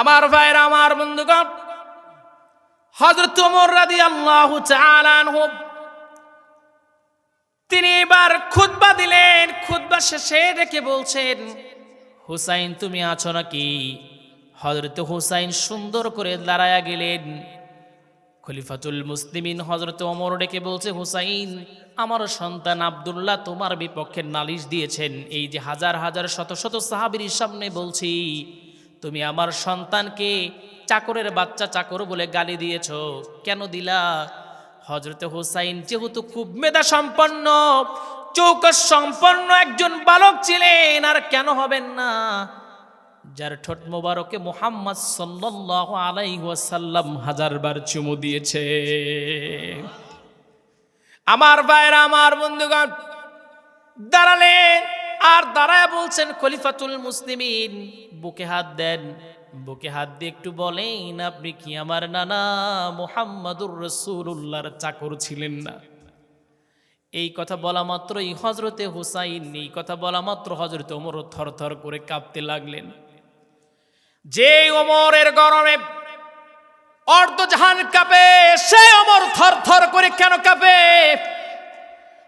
আমার ভাইয়ের, আমার বন্ধুগণ হজরত রাদি আল্লাহ তিনি এবার খুতবা দিলেন। খুতবা শেষে রেখে বলছেন, হুসাইন, তুমি আছো নাকি? হজরত হুসাইন সুন্দর করে দাঁড়ায়া গেলেন। খলিফাতুল মুসলিমিন হজরত ওমর ডেকে বলছে, হুসাইন, আমার সন্তান আব্দুল্লাহ তোমার বিপক্ষে নালিশ দিয়েছেন। এই যে হাজার হাজার, শত শত সাহাবির সামনে বলছি তুমি আমার সন্তানকে চাকরের বাচ্চা চাকর বলে গালি দিয়েছ। কেন দিলা? হজরত হুসাইন যেহেতু খুব মেধা সম্পন্ন, চৌকস সম্পন্ন একজন বালক ছিলেন, আর কেন হবেন না? যার ঠোঁট মোবারকে মোহাম্মদ সাল্লাল্লাহু আলাইহি ওয়াসাল্লাম হাজারবার চুমু দিয়েছে। আমার ভাইরা, আমার বন্ধুগণ, দাঁড়ালেন। আর দাঁড়ায় বলছেন, খলিফাতুল মুসলিমিন। বুকে হাত দেন। বুকে হাত দিয়ে একটু বলেন, আপনি কি আমার নানা মোহাম্মদুর রসুল্লাহর চাকর ছিলেন না? এই কথা বলা মাত্রই হজরতে হুসাইন, এই কথা বলা মাত্র হজরতে ওমর থর থর করে কাঁপতে লাগলেন। যে ওমরের গরমে অর্ধ জাহান কাঁপে সে থর থর করে কেন কাঁপে?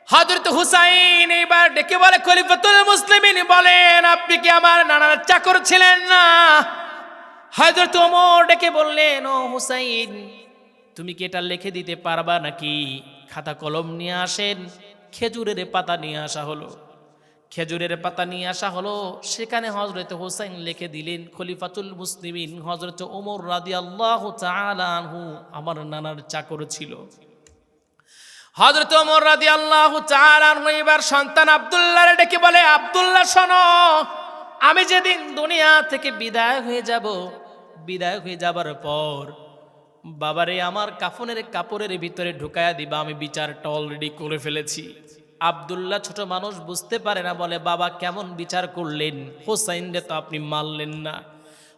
হজরত হুসাইন এবার ডেকে বলে, খলিফাতুল মুসলিমিন বলেন, আপনি কি আমার নানার চাকর ছিলেন না? হজরত ওমর ডেকে বললেন, ও হুসাইন, তুমি কি এটা লিখে দিতে পারবা নাকি? খাতা কলম নিয়ে আসেন, খেজুরের পাতা নিয়ে আসা হলো। খেজুরের পাতা নিয়ে আসা হলো, সেখানে হজরত হোসেন লিখে দিলেন, খলিফাতুল মুসলিমিন হজরত ওমর রাদি আল্লাহ আনহু আমার নানার চাকর ছিল। হজরত ওমর রাদি আল্লাহ এবার সন্তান আবদুল্লাহ ডেকে বলে, আবদুল্লাহ, শোনো, আমি যেদিন দুনিয়া থেকে বিদায় হয়ে যাব, বিদায় হয়ে যাবার পর বাবারে আমার কাফনের কাপড়ের ভিতরে ঢুকায়া দিবা, আমি বিচারটা অলরেডি করে ফেলেছি। আবদুল্লাহ ছোট মানুষ বুঝতে পারে না, বলে, বাবা, কেমন বিচার করলেন? হোসাইন রে তো আপনি মারলেন না।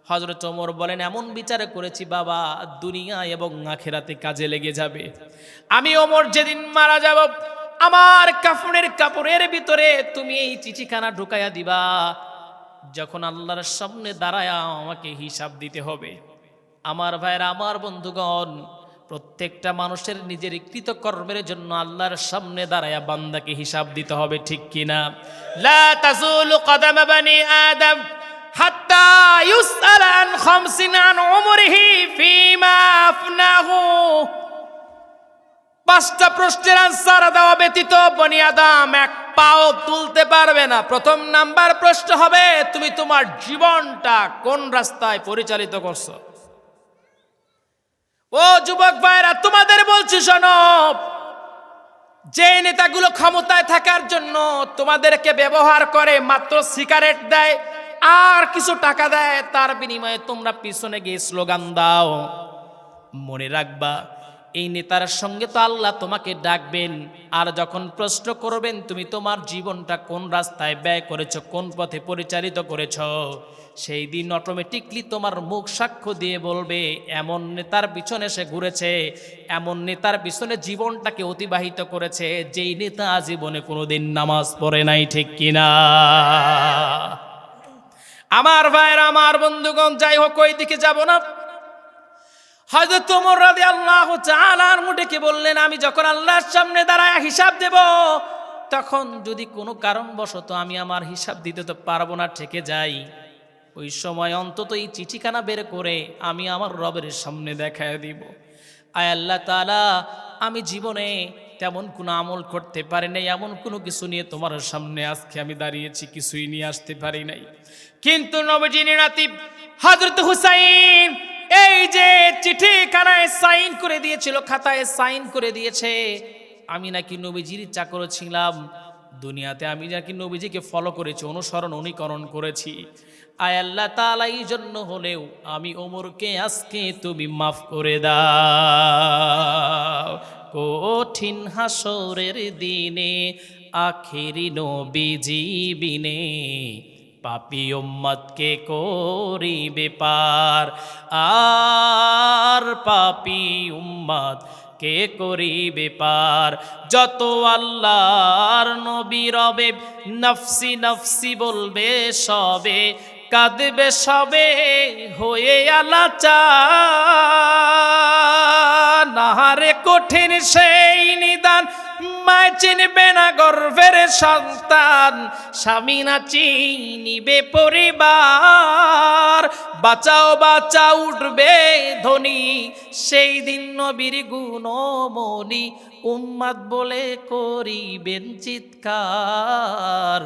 হজরত ওমর বলেন, এমন বিচার করেছি বাবা, দুনিয়া এবং আখেরাতে কাজে লেগে যাবে। আমি ওমর যেদিন মারা যাব, আমার কাফনের কাপড়ের ভিতরে তুমি এই চিঠিখানা ঢুকাইয়া দিবা। যখন আল্লাহর সামনে দাঁড়ায়া আমাকে হিসাব দিতে হবে। আমার ভাইয়ের, আমার বন্ধুগণ, প্রত্যেকটা মানুষের নিজের কৃতকর্মের জন্য আল্লাহর সামনে দাঁড়ায়া বান্দাকে হিসাব দিতে হবে, ঠিক কিনা? লা তাজুলু কদম বানি আদম। হাত্তা ইউসআল আন খামসিন ফিমা আফনাহু। পাঁচটা প্রশ্নের আনসার দেওয়া ব্যতীত বনি আদম এক পাও তুলতে পারবে না। প্রথম নাম্বার প্রশ্ন হবে, তুমি তোমার জীবনটা কোন রাস্তায় পরিচালিত করছ? ও যুবক ভাইরা, তোমাদের বলছি, শোনো, যে নেতাগুলো ক্ষমতায় থাকার জন্য তোমাদেরকে ব্যবহার করে মাত্র সিগারেট দেয় আর কিছু টাকা দেয়, তার বিনিময়ে তোমরা পিছনে গিয়ে স্লোগান দাও। মনে রাখবা, এই নেতার সঙ্গে তো আল্লাহ তোমাকে ডাকবেন, আর যখন প্রশ্ন করবেন, তুমি তোমার জীবনটা কোন রাস্তায় ব্যয় করেছ, কোন পথে পরিচালিত করেছ, সেই দিন অটোমেটিকলি তোমার মুখ সাক্ষ্য দিয়ে বলবে, এমন নেতার পিছনে সে ঘুরেছে, এমন নেতার পিছনে জীবনটাকে অতিবাহিত করেছে, যেই নেতা জীবনে কোনোদিন নামাজ পড়ে নাই, ঠিক কিনা? আমার ভাইয়ের, আমার বন্ধুগণ, যাই হোক, ওই দিকে যাব না। হয়তো তোমর রাধে আল্লাহ চালার মুঠেকে বললেন, আমি যখন আল্লাহর সামনে দাঁড়ায় হিসাব দেব, তখন যদি কোনো কারণবশত আমি আমার হিসাব দিতে তো পারব না, ঠেকে যাই। ওই সময় অন্তত এই চিঠিখানা বের করে আমি আমার রবের সামনে দেখায় দিব। আয় আল্লাহ তালা আমি জীবনে তেমন কোনো আমল করতে পারি নাই, এমন কোনো কিছু নিয়ে তোমার সামনে আজকে আমি দাঁড়িয়েছি, কিছুই নিয়ে আসতে পারি নাই। কিন্তু নবজিনী নাতিব হজরত হুসাইন এই যে চিঠি খানায় সাইন করে দিয়েছিল, খাতায় সাইন করে দিয়েছে, আমি নাকি নবীজির চাকর ছিলাম, দুনিয়াতে আমি নাকি নবীজিকে ফলো করেছি, অনুসরণ, অনুকরণ করেছি। আয় আল্লাহ তালা এই জন্য হলেও আমি ওমরকে আজকে তুমি মাফ করে দাও। কঠিন হাসরের দিনে, আখেরি নবীজি বিনে। পাপি উম্মতকে করিবে পার, আর পাপি উম্মত কে করিবে পার। যত আল্লাহর নবী রবে, নফসি নফসি বলবে সবে কাঁদবে সবে হয়ে নাহারে কঠিন সেই নিদান, মায় চিনবে না গর্ভের সন্তান। স্বামী না চিনিবে পরিবার। বাঁচাও বাঁচা উঠবে ধনী। সেই দিন নবীর গুণমণি উম্মাদ বলে করিবেন চিৎকার।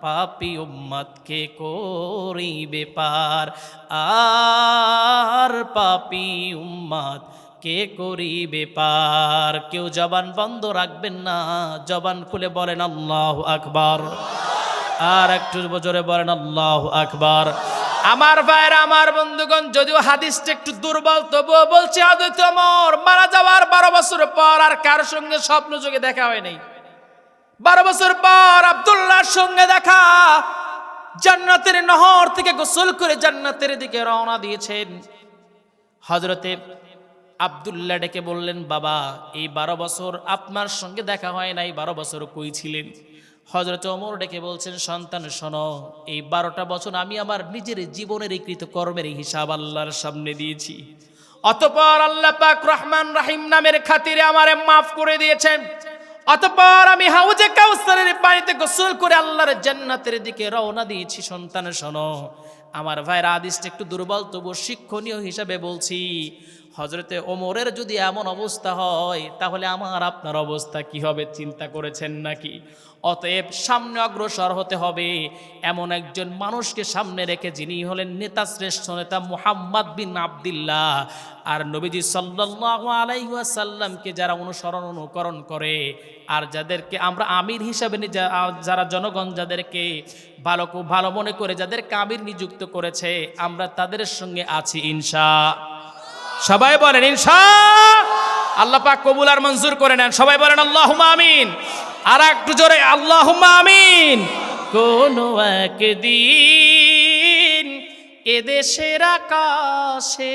পাপি উম্মাদকে করিবে পার। আর পাপি উম্মাদ কে করিবে পার। কেউ জবান বন্ধ রাখবেন না, জবান খুলে বলেন আল্লাহ আকবার। আর একটু জোরে বলেন আল্লাহ আকবার। আমার ভাইয়ের, আমার বন্ধুগণ, যদিও হাদিসটা একটু দুর্বল, তবুও বলছে আদিত্য মর, মারা যাওয়ার বারো বছর পর আর কার সঙ্গে স্বপ্ন যুগে দেখা হয় নাই। বারো বছর পর আব্দুল্লাহর সঙ্গে দেখা। জান্নাতের নহর থেকে গোসল করে জান্নাতের দিকে রওনা দিয়েছেন। হজরতে আব্দুল্লাহ ডেকে বললেন, বাবা, এই বারো বছর আপনার সঙ্গে দেখা হয় নাই, বারো বছর কই ছিলেন? হজরত ওমর ডেকে বলছেন, সন্তান, শোনো, এই বারোটা বছর আমি আমার নিজের জীবনের এই কৃত কর্মের হিসাব আল্লাহর সামনে দিয়েছি। অতপর আল্লাহ পাক রহমান রাহিম নামের খাতিরে আমারে মাফ করে দিয়েছেন। অতপর আমি হাউজে কাউসারের পানিতে গোসল করে আল্লাহর জান্নাতের দিকে রওনা দিয়েছি। সন্তান, শোনো, আমার ভাইয়ের আদিসটা একটু দুর্বল তবু শিক্ষণীয় হিসাবে বলছি। হজরতে ওমরের যদি এমন অবস্থা হয়, তাহলে আমার আপনার অবস্থা কি হবে চিন্তা করেছেন নাকি? অতএব সামনে অগ্রসর হতে হবে। এমন একজন মানুষকে সামনে রেখে যিনি হলেন নেতা, শ্রেষ্ঠ নেতা মুহাম্মদ বিন আবদুল্লাহ আর নবীজি সাল্লাল্লাহু আলাইহি ওয়াসাল্লামকে যারা অনুসরণ অনুকরণ করে, আর যাদেরকে আমরা আমির হিসাবে যারা জনগণ যাদেরকে ভালো ভালো মনে করে যাদেরকে আমির নিযুক্ত করেছে, আমরা তাদের সঙ্গে আছি, ইনশা। সবাই বলেন, ইনশা। আল্লাহ পাক কবুল আর মঞ্জুর করে নেন। সবাই বলেন আল্লাহ আমিন। আর একটু জোরে আল্লাহ আমিন। কোন একদিন এদেশের আকাশে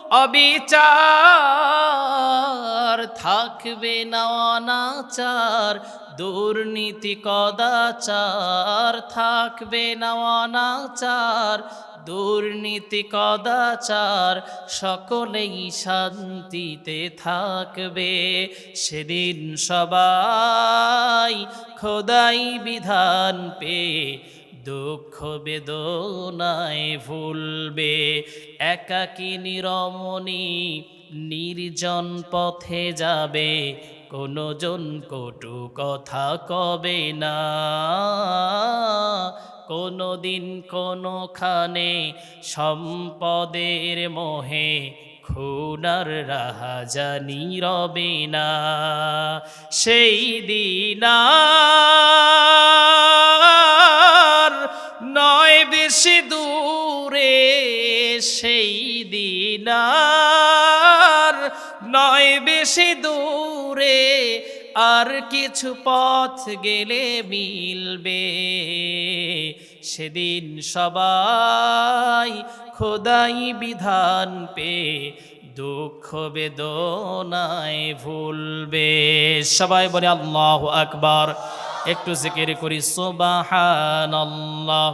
অবিচার থাকবে না অনাচার, দুর্নীতি কদাচার থাকবে না অনাচার, দুর্নীতি কদাচার সকলেই শান্তিতে থাকবে। সেদিন সবাই খোদাই বিধান পে দুঃখ বেদনায় ভুলবে একাকী নিরমণি নির্জন পথে যাবে। কোনো জন কটু কথা কবে না। কোনো দিন কোনোখানে সম্পদের মোহে খুনার রাহাজানি রবে না। সেই দিন দিন আর নয় বেশি দূরে আর কিছু পথ গেলে মিলবে। সেদিন সবাই খোদাই বিধান পে দুঃখ বেদনায় ভুলবে। সবাই বলে, আল্লাহ আকবার। একটু জিকির করি সুবাহান আল্লাহ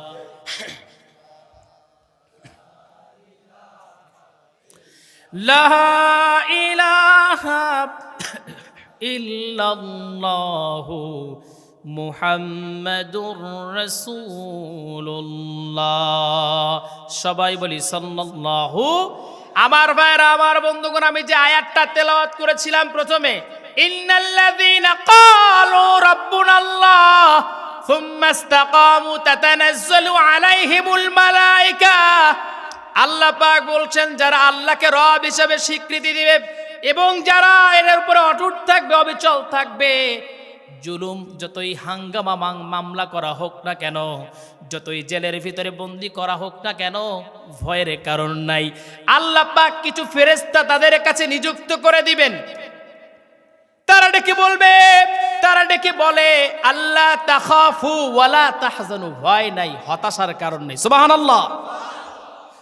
لا إله إلا الله محمد رسول الله রাসূলুল্লাহ সবাই বলি সাল্লাল্লাহু আমার ভাইরা আমার বন্ধুগণ আমি যে আয়াতটা তেলাওয়াত করেছিলাম প্রথমে ইন্নাল্লাযীনা ক্বালু রাব্বুনাল্লাহ ثم استقاموا تتنزل عليهم الملائكة আল্লাহ পাক বলছেন, যারা আল্লাহকে রব হিসেবে স্বীকৃতি দিবে এবং যারা এর উপরে অটুট থাকবে, অবিচল থাকবে, জুলুম যতই হাঙ্গামা মাং- মামলা করা হোক না কেন, যতই জেলের ভিতরে বন্দি করা হোক না কেন, ভয়ের কারণ নাই। আল্লাহ পাক কিছু ফেরেস্তা তাদের কাছে নিযুক্ত করে দিবেন। তারা ডেকে বলবে, তারা ডেকে বলে আল্লাহ তাখাফু ওয়ালা তাহজানু। ভয় নাই, হতাশার কারণ নেই। সুবহানাল্লাহ।